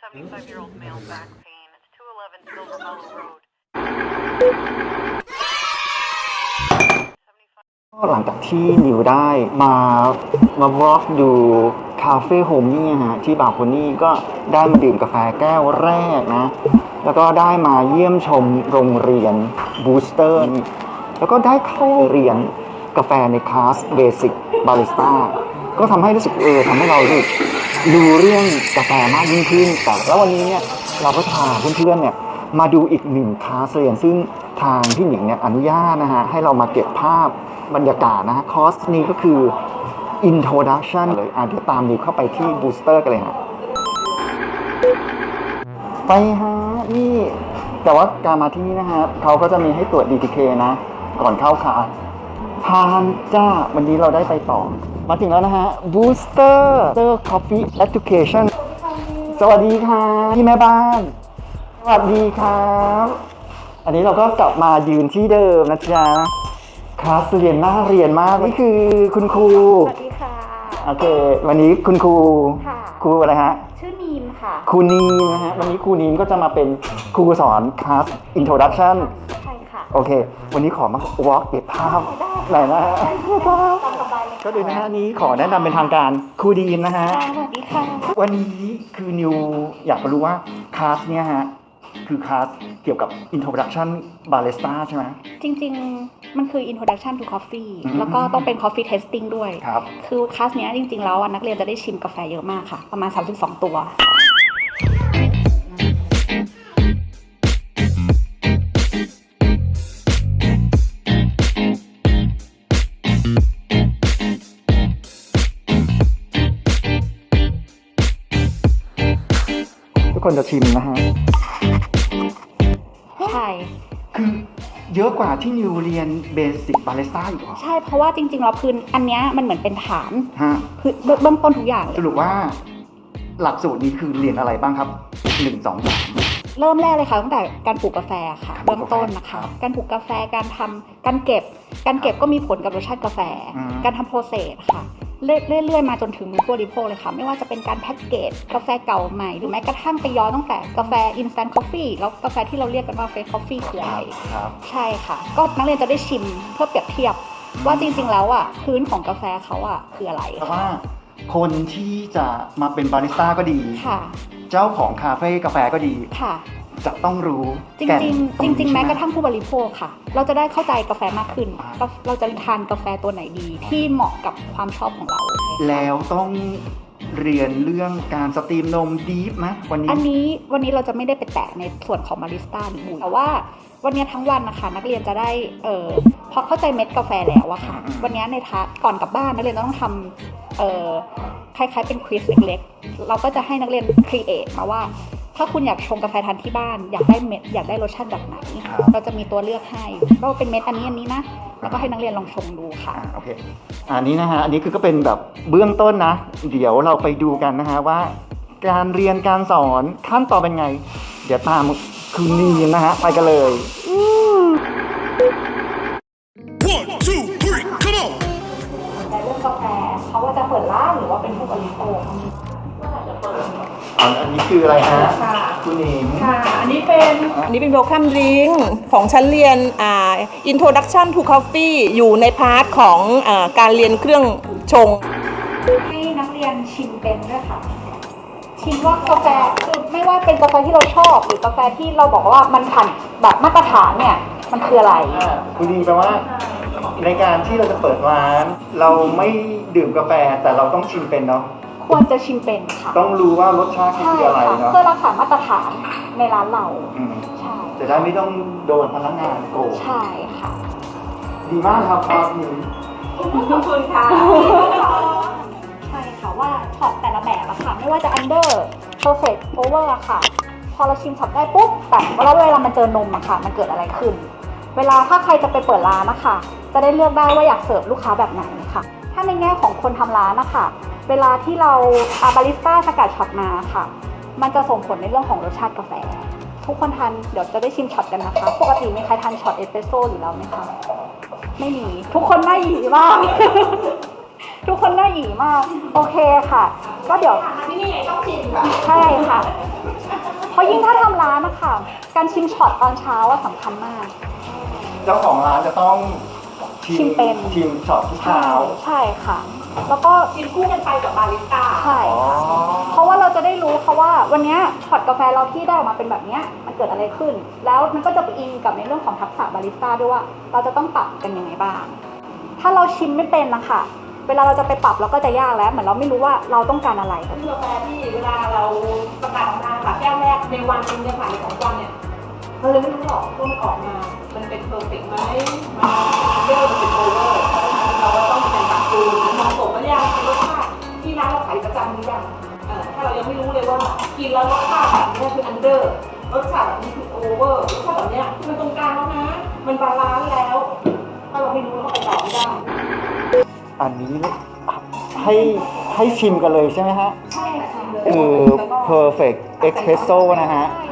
75 year old male back pain. It's 211 Silver Mellow Road. ก็หลังจากที่นิวได้มามาบล็อกดูคาเฟ่โฮมนี่ฮะที่บาร์โคนี่ก็ได้มาดื่มกาแฟแก้วแรกนะ แล้วก็ได้มาเยี่ยมชมโรงเรียนบูสเตอร์ แล้วก็ได้เข้าเรียนกาแฟในคลาสเบสิกบาริสต้า ก็ทำให้รู้สึกเออทำให้เรารู้ดูเรื่องกาแฟมากยิ่งขึ้นแต่แล้ววันนี้เนี่ยเราก็พาเพื่อนๆเนี่ยมาดูอีกหนึ่งคลาสเรียน ซึ่งทางพี่หญิงเนี่ยอนุญาตนะฮะให้เรามาเก็บภาพบรรยากาศนะฮะคอร์สนี้ก็คือ introduction เลยอะเดี๋ยวตามนิวเข้าไปที่ booster กันเลยฮะไปฮะนี่แต่ว่าการมาที่นี่นะครับเขาก็จะมีให้ตรวจ DTK นะ ก่อนเข้าคาผ่านจ้า วันนี้เราได้ไปต่อ มาถึงแล้วนะฮะ booster booster coffee education สวัสดีค่ะพี่แม่บ้าน สวัสดีครับ อันนี้เราก็กลับมายืนที่เดิมนะจ๊ะคลาสเรียนน่าเรียนมากนี่คือคุณครู สวัสดีค่ะ โอเค วันนี้คุณครู ค่ะ ครูอะไรฮะ ชื่อนีมค่ะ ครูนีมนะฮะ วันนี้ครูนีมก็จะมาเป็นครูสอนคลาส introduction ใช่ค่ะ โอเค วันนี้ขอมา walk เก็บภาพหน่อยนะฮะตามสบายเลยก็ดูนะฮะนี้ขอแนะนำเป็นทางการครูดีมนะฮะค่ะสวัสดีค่ะวันนี้คือนิวอยากมารู้ว่าคลาสเนี้ยฮะคือคลาสเกี่ยวกับ introduction barista ใช่ไหม จริงๆ มันคือ introduction to coffee อืมแล้วก็ต้องเป็น coffee tasting ด้วย ครับ คือคลาสเนี้ยจริงๆ แล้วอะนักเรียนจะได้ชิมกาแฟเยอะมากค่ะ ประมาณ 32 ตัว กคนจะชิมนะฮะ ใช่ คือเยอะกว่าที่นิวเรียนเบสิกบาริสต้าอีกเหรอใช่ เพราะว่าจริงๆแล้วพื้นอันเนี้ยมันเหมือนเป็นฐานฮะพื้นเบื้องต้นทุกอย่างเลสยรุปว่าหลักสูตรนี้คือเรียนอะไรบ้างครับหนึ่งสองสาม เริ่มแรกเลยค่ะตั้งแต่การปลูกกาแฟค่ะการปลูเบื้กอกาแฟงต้นนะครัคะบการปลูกกาแฟการทำการเก็บ การเก็บก็มีผลกับรสชาติกาแฟ อืม การทำโปรเซสค่ะ เรื่อยเรื่อยๆมาจนถึงมือผู้บริโภคเลยค่ะ ไม่ว่าจะเป็นการแพ็กเกจกาแฟเก่าใหม่ หรือแม้กระทั่งไปย้อนตั้งแต่กาแฟ instant coffee แล้วกาแฟที่เราเรียกกันว่า fake coffee คืออะไรครับใช่ค่ะ ก็นักเรียนจะได้ชิมเพื่อเปรียบเทียบว่าจริงๆแล้วอะพื้นของกาแฟเขาอะคืออะไรแต่ว่าคนที่จะมาเป็นบาริสต้าก็ดีค่ะเจ้าของคาเฟ่กาแฟก็ดีค่ะ จะต้องรู้จริงแก่นจริงๆจริงๆแม้ใช่ไหกระทั่งผู้บริโภคค่ะ เราจะได้เข้าใจกาแฟมากขึ้นอ่าก็เราจะทานกาแฟตัวไหนดีที่เหมาะกับความชอบของเรา แล้วต้องเรียนเรื่องการสตรีมนมดีฟไหมวันนี้ อันนี้วันนี้เราจะไม่ได้ไปแตะในส่วนของบาริสต้าหรือบุยแต่ว่าวันนี้ทั้งวันนะคะนักเรียนจะได้เออพอเข้าใจเม็ดกาแฟแล้วอะค่ะอืมวันนี้ในทัศก่อนกลับบ้านนักเรียนต้องทำเออคล้ายๆเป็นควิสเล็กๆ เราก็จะให้นักเรียนครีเอทมาว่า ถ้าคุณอยากชงกาแฟทานที่บ้าน อยากได้เม็ดอยากได้รสชาติแบบไหนครับเราจะมีตัวเลือกให้ว่าเป็นเม็ดอันนี้อันนี้นะ แล้วก็ให้นักเรียนลองชงดูค่ะอ่าโอเคอันนี้นะฮะอันนี้คือก็เป็นแบบเบื้องต้นนะ เดี๋ยวเราไปดูกันนะฮะว่า การเรียนการสอนขั้นตอนเป็นไง เดี๋ยวตามคุณนีนนะฮะไปกันเลย One, two, three, come on! ในเรื่องกาแฟเขาว่าจะเปิดร้านหรือว่าเป็นผู้บริโภค อันอันนี้คืออะไรฮะค่ะคุณนีนค่ะ อันนี้เป็นอันนี้เป็น welcome drink ของชั้นเรียนอ่า introduction to coffee อยู่ในพาร์ทของอาการเรียนเครื่องชง ให้นักเรียนชิมเป็นด้วยค่ะ ชิมว่ากาแฟคือไม่ว่าเป็นกาแฟที่เราชอบ หรือกาแฟที่เราบอกว่ามันผ่านแบบมาตรฐานเนี่ย มันคืออะไร คุณนีนแปลว่า ในการที่เราจะเปิดร้าน เราไม่ดื่มกาแฟแต่เราต้องชิมเป็นเนาะ ควรจะชิมเป็นค่ะต้องรู้ว่ารสชาติคือใช่อะไรค่ะเนาะเพื่อรักษามาตรฐานในร้านเราอืมใช่จะได้ไม่ต้องโดนพนักงานโกงใช่ค่ะ ดีมากครับคอร์สนี้ ขอบคุณค่ะใช่ค่ะว่าช็อตแต่ละแบบอะค่ะ ไม่ว่าจะ under perfect over อะค่ะ พอเราชิมช็อตได้ปุ๊บแต่แล้วเวลามันเจอนมอะค่ะ มันเกิดอะไรขึ้น เวลาถ้าใครจะไปเปิดร้านนะคะจะได้เลือกได้ว่าอยากเสิร์ฟลูกค้าแบบไหนค่ะถ้า ในแง่ของคนทำร้านนะคะเวลาที่เราอาบาริสต้าสกัดช็อตมาค่ะ มันจะส่งผลในเรื่องของรสชาติกาแฟ ทุกคนทานเดี๋ยวจะได้ชิมช็อตกันนะคะ ปกติมีใครทานช็อตเอสเปรสโซ่อยู่แล้วไหมคะ ไม่มี ทุกคนไม่หยีมาก ทุกคนน่าหยีมาก โอเคค่ะ ก็เดี๋ยวที่นี่ต้องชิมค่ะใช่ค่ะ เพราะยิ่งถ้าทำร้านนะคะ การชิมช็อตตอนเช้าอะสำคัญมาก เจ้าของร้านจะต้อง ชิมเป็น ชิมช็อตทุกเช้า ใช่ค่ะ แล้วก็ชิมคู่กันไปกับบาริสต้าใช่อ๋อเพราะว่าเราจะได้รู้ค่ะว่าวันเนี้ยช็อตกาแฟเราที่ได้ออกมาเป็นแบบเนี้ยมันเกิดอะไรขึ้น แล้วมันก็จะไปอิงกับในเรื่องของทักษะบาริสต้าด้วยว่า เราจะต้องปรับกันยังไงบ้าง ถ้าเราชิมไม่เป็นนะคะเวลาเราจะไปปรับเราก็จะยากแล้ว เหมือนเราไม่รู้ว่าเราต้องการอะไรคือกาแฟที่เวลาเราประกาศออกมาค่ะแก้วแรกในวันหนึงเนี่ยค่ะในสองวันเนี่ยเราเลยไม่รู้หรอกว่ามันออกมา มันเป็นเพอร์เฟกต์ไหมมันเรียกว่ามันเป็นโอเวอร์เราก็ต้องเป็นปรับปรุงมองสมว่ายังเป็นรสชาติที่ร้านเราขายประจำหรือยังเอ่อถ้าเรายังไม่รู้เลยว่ากินแล้วรสชาติแบบนี้คืออันเดอร์รสชาติแบบนี้คือโอเวอร์รสชาติแบบเนี้ยคือมันตรงกลางแล้วนะมันบาลานซ์แล้ว ถ้าเราไม่รู้เราก็ไปต่อไม่ได้อันนี้ให้ให้ชิมกันเลยใช่ไหมฮะ ใช่ค่ะคือ perfect espresso นะฮะใช่ค่ะ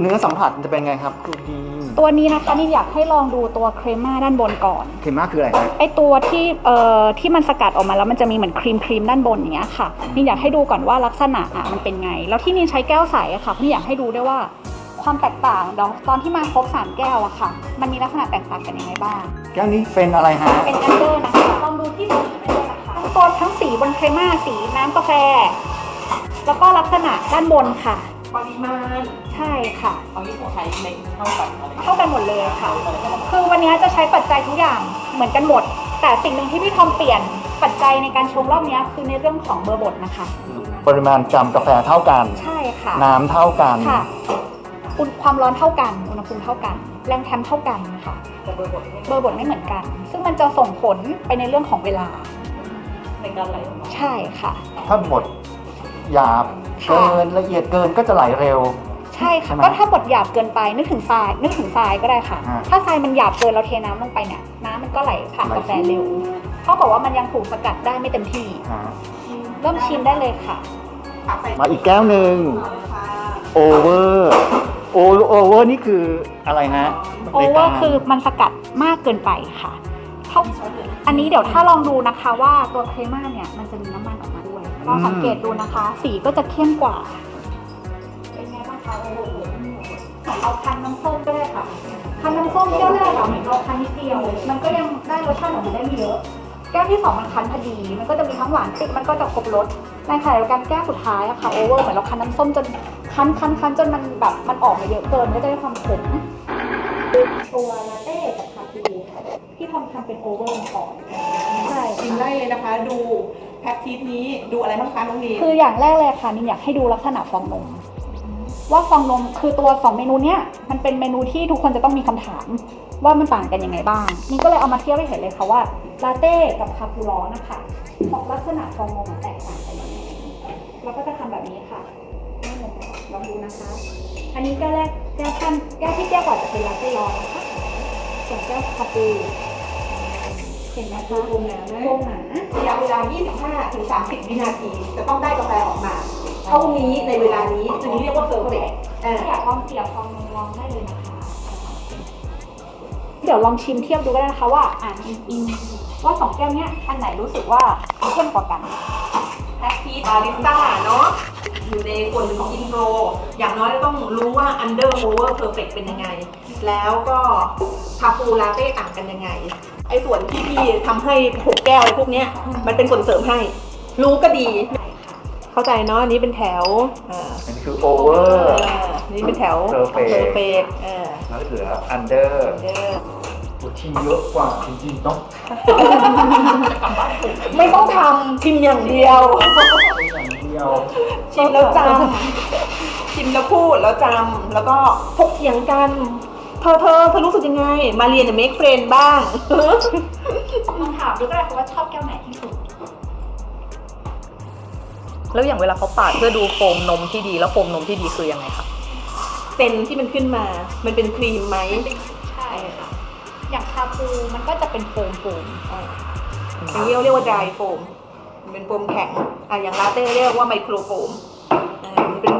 เนื้อสัมผัสจะเป็นไงครับครูดีตัวนี้นะคะนี่อยากให้ลองดูตัวเครม่าด้านบนก่อน เค็มมากคืออะไรฮะไอตัวที่เอ่อที่มันสกัดออกมาแล้วมันจะมีเหมือนครีมครีมด้านบนอย่างเงี้ยค่ะนี่อยากให้ดูก่อนว่าลักษณะอะมันเป็นไง แล้วที่นี่ใช้แก้วใสอะค่ะเพราะนี่อยากให้ดูด้วยว่าความแตกต่างเดี๋ยวตอนที่มาครบสามแก้วอะค่ะ มันมีลักษณะแตกต่างกันยังไงบ้าง แก้วนี้เป็นอะไรฮะ เป็นอันเดอร์นะคะลองดูที่สีไปด้วยนะคะทั้งตัวทั้งสีบนเครม่าสีน้ำกาแฟ แล้วก็ลักษณะด้านบนค่ะ ปริมาณใช่ค่ะเอาที่ของไทยในเท่ากันอะไรเท่ากันหมดเลยค่ะ คือวันนี้จะใช้ปัจจัยทุกอย่างเหมือนกันหมด แต่สิ่งหนึ่งที่พี่ทอมเปลี่ยนปัจจัยในการชงรอบนี้คือในเรื่องของเบอร์บทนะคะ ปริมาณกรัมกาแฟเท่ากัน ใช่ค่ะ น้ำเท่ากันค่ะอุณความร้อนเท่ากัน อุณหภูมิเท่ากัน แรงแทมเท่ากันค่ะแต่เบอร์บทเบอร์บทไม่เหมือนกัน ซึ่งมันจะส่งผลไปในเรื่องของเวลาในการไหลออกมาใช่ค่ะ ถ้าบดหยาบค่ะ เกินละเอียดเกินก็จะไหลเร็ว ใช่ใช่ค่ะไหมก็ถ้าบดหยาบเกินไปนึกถึงทรายนึกถึงทรายก็ได้ค่ะ อ่าถ้าทรายมันหยาบเกินเราเทน้ำลงไปเนี่ยน้ำมันก็ไหลผ่านไหล กาแฟเร็วเท่ากับว่ามันยังถูกสกัดได้ไม่เต็มที่ฮะเริ่มชิมได้เลยค่ะผักใส่มาอีกแก้วหนึ่งค่ะโอเวอร์โอโอเวอร์นี่คืออะไรฮะโอเวอร์คือมันสกัดมากเกินไปค่ะเท่าอันนี้เดี๋ยวถ้าลองดูนะคะว่าตัวเครม่าเนี่ยมันจะมีน้ำมันออกมาด้วย ลองสังเกตดูนะคะ สีก็จะเข้มกว่า เป็นไงบ้างคะโอ้โหเหมือนเราคันน้ำส้มก็ได้ค่ะคันน้ำส้มแก้วแรกอะเหมือนเราคันนิดเดียว มันก็ยังได้รสชาติของมันได้ไม่เยอะ แก้วที่สองมันคันพอดี มันก็จะมีทั้งหวานติดมันก็จะครบรสในขณะเดียวกันแก้วสุดท้ายอะค่ะโอเวอร์เหมือนเราคันน้ำส้มจนคันคันคันจนมันแบบมันออกมาเยอะเกินก็จะได้ความขมตัวลาเต้กับคาปูค่ะที่ทำทำเป็นโอเวอร์ก่อนใช่ชิมได้เลยนะคะ ดู แพ็กทีสนี้ดูอะไรบ้างคะน้องนีคืออย่างแรกเลยค่ะนินอยากให้ดูลักษณะฟองนม ว่าฟองนมคือตัวสองเมนูเนี้ยมันเป็นเมนูที่ทุกคนจะต้องมีคำถาม ว่ามันต่างกันยังไงบ้างนี่ก็เลยเอามาเทียบให้เห็นเลยค่ะว่าลาเต้กับคาปูร้อนนะคะของลักษณะฟองนมแตกต่างกันยังไงเราก็จะทำแบบนี้ค่ะลองดูนะคะ อันนี้แก้วแรกแก้วขั้นแก้วที่แก้วกว่าจะเป็นลาเต้ร้อนนะคะส่วนแก้วคาปู เห็นไหมคะโฟมหนาไหมโฟมหนาระยะเวลา 25 ถึง 30 วินาที จะต้องได้กาแฟออกมา เท่านี้ในเวลานี้จึงเรียกว่าเพอร์เฟกต์อ่าถ้าอยากลองเสียบลองลองได้เลยนะคะ เดี๋ยวลองชิมเทียบดูก็ได้นะคะว่าอ่านอินอินว่าสองแก้วเนี้ยอันไหนรู้สึกว่าเข้มกว่ากันแพ็กทีสบาริสต้าเนาะ อยู่ในส่วนหนึ่งของอินโทรอย่างน้อยก็ต้องรู้ว่า under over perfect เป็นยังไง แล้วก็คาปูลาเต้ต่างกันยังไง ไอ้ส่วนที่พี่ทำให้หกแก้วไอ้พวกเนี้ยมันเป็นส่วนเสริมให้ รู้ก็ดี เข้าใจเนาะอันนี้เป็นแถวอ่าอันนี้คือโอเวอร์อ่าอันนี้เป็นแถว Perfect perfect อ่าแล้วเหลืออันเดอร์เด้อที่เยอะกว่าจริงๆเนาะไม่ต้องทำชิมอย่างเดียวอย่างเดียวชิมแล้วจำชิมแล้วพูดแล้วจำแล้วก็พกเถียงกันเธอเธอเธอรู้สึกยังไง มาเรียนกับเมคเฟรนบ้างลองถามดูก็ได้ค่ะว่าชอบแก้วไหนที่สุด แล้วอย่างเวลาเขาปาดเพื่อดูโฟมนมที่ดีแล้วโฟมนมที่ดีคือยังไงคะเซนที่มันขึ้นมา มันเป็นครีมไหมใช่ค่ะ อย่างคาปูมันก็จะเป็นโฟมโฟมอย่างนี้เราเรียกว่า dry foam มั นเป็นโฟมแข็งอะอย่างลาเต้เรียกว่าไมโครโฟมอ่ามันเป็น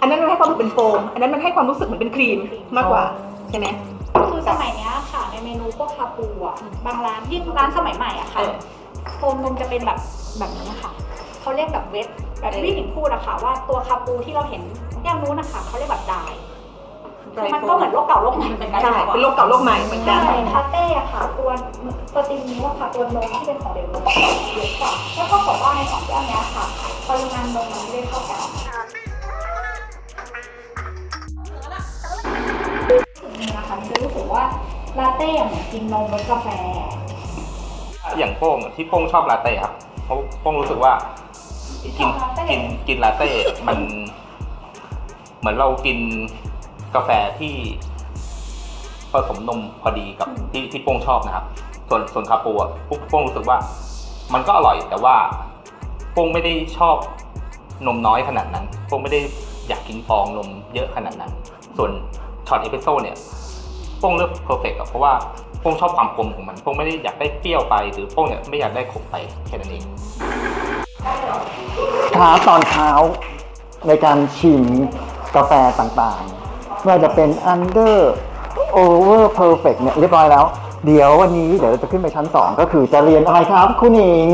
อันนั้นมันให้ความรู้สึกเป็นโฟม อันนั้นมันให้ความรู้สึกเหมือนเป็นครีมมากกว่าใช่ไหม คือสมัยเนี้ยค่ะในเมนูพวกคาปูอะบางร้านยิ่งร้านสมัยใหม่อะค่ะเออโฟมนมจะเป็นแบบแบบนี้ค่ะเขาเรียกแบบเวทแบบที่พี่หนิงพูดอะค่ะว่าตัวคาปูที่เราเห็นแก้วนู้นนะคะเขาเรียกแบบดายคือ มันก็เหมือนโลกเก่าโลกใหม่เหมือนกันใช่เป็นโลกเก่าโลกใหม่เหมือนกันใช่คาเต้อะค่ะตัวตัวตีนี้ว่าค่ะตัวนมที่เป็นของเด็กนมเยอะกว่าแล้วก็บอกว่าในสองแก้วเนี้ยค่ะปริมาณนมมันไม่ได้เท่ากันนี่นะคะมันจะรู้สึกว่าลาเต้เหมือนกินนมรสกาแฟ อย่างโป้งที่โป้งชอบลาเต้ครับเพราะโป้งรู้สึกว่ากินกินกินลาเต้มัน เหมือนเรากิน กาแฟที่ผสมนมพอดีกับที่ที่โป้งชอบนะครับ ส่วนส่วนคาปูอะโป้งรู้สึกว่า มันก็อร่อยแต่ว่าโป้งไม่ได้ชอบนมน้อยขนาดนั้นโป้งไม่ได้อยากกินฟองนมเยอะขนาดนั้น ส่วนช็อตเอสเปรสโซ่เนี่ยโป้งเลือกเพอร์เฟกต์เพราะว่าโป้งชอบความกลมของมันโป้งไม่ได้อยากได้เปรี้ยวไป หรือโป้งเนี่ยไม่อยากได้ขมไปแค่นั้นเองท้าตอนเช้าในการชิมกาแฟต่างๆ ไม่ว่าจะเป็น under over perfect เนี่ยเรียบร้อยแล้ว เดี๋ยววันนี้เดี๋ยวจะขึ้นไปชั้น 2 ก็คือจะเรียนอะไรครับคุณหญิง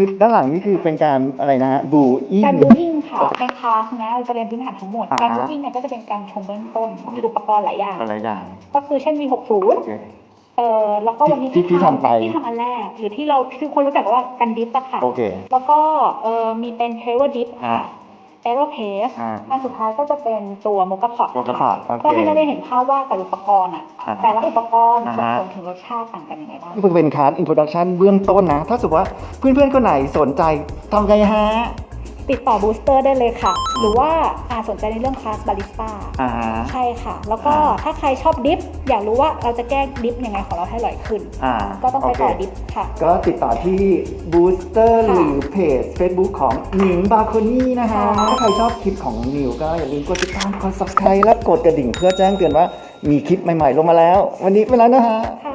คือด้านหลังนี่คือเป็นการอะไรนะฮะบูอิ้การงบูอิ่งค่ะในคลาสนะเราจะเรียนพื้นฐานทั้งหมดอ่าฮะการบูอิ่งเนี่ยก็จะเป็นการชงเบื้องต้นมีอุปกรณ์หลายอย่างอะไรอย่าง ก็คือเช่นมีหกศูนย์โอเคเออแล้วก็วันนี้ที่ที่ทำไปที่ทำอันแรกหรือที่เราที่คนรู้จักว่ากันดิฟอะค่ะโอเคแล้วก็เออมีเป็นเทเวอร์ดิฟอ่า เอโรเพสอ่า อันสุดท้ายก็จะเป็นตัวโมกาพอต Mocha Pot โอเคก็ให้เราได้เห็นภาพว่าแต่ละอุปกรณ์อะอ่าแต่ละอุปกรณ์อ่าส่งฮะ ผลถึงรสชาติต่างกันยังไงบ้าง นี่เป็นคลาสอินโ o ดักชันเบื้องต้นนะ ถ้าสมมติว่าเพื่อนๆคนไหนสนใจทำไงฮะ ติดต่อบูสเตอร์ได้เลยค่ะ หรือว่าอาสนใจในเรื่องคลาสบาริสต้าอ่าฮะ ใช่ค่ะ แล้วก็อ่าถ้าใครชอบดิฟ อยากรู้ว่าเราจะแก้ดิฟยังไงของเราให้อร่อยขึ้น อ่าก็ต้องไปต่อโเคดิฟค่ะ ก็ติดต่อที่บูสเตอร์หค่ะรือเพจ Facebook ของหนิงบาโคนี่นะคะ ค่ะ ถ้าใครชอบคลิปของนิวก็อย่าลืมกดติดตามกด subscribe และกดกระดิ่งเพื่อแจ้งเตือนว่ามีคลิปใหม่ๆลงมาแล้ว วันนี้ไปแล้วนะฮะค่ะ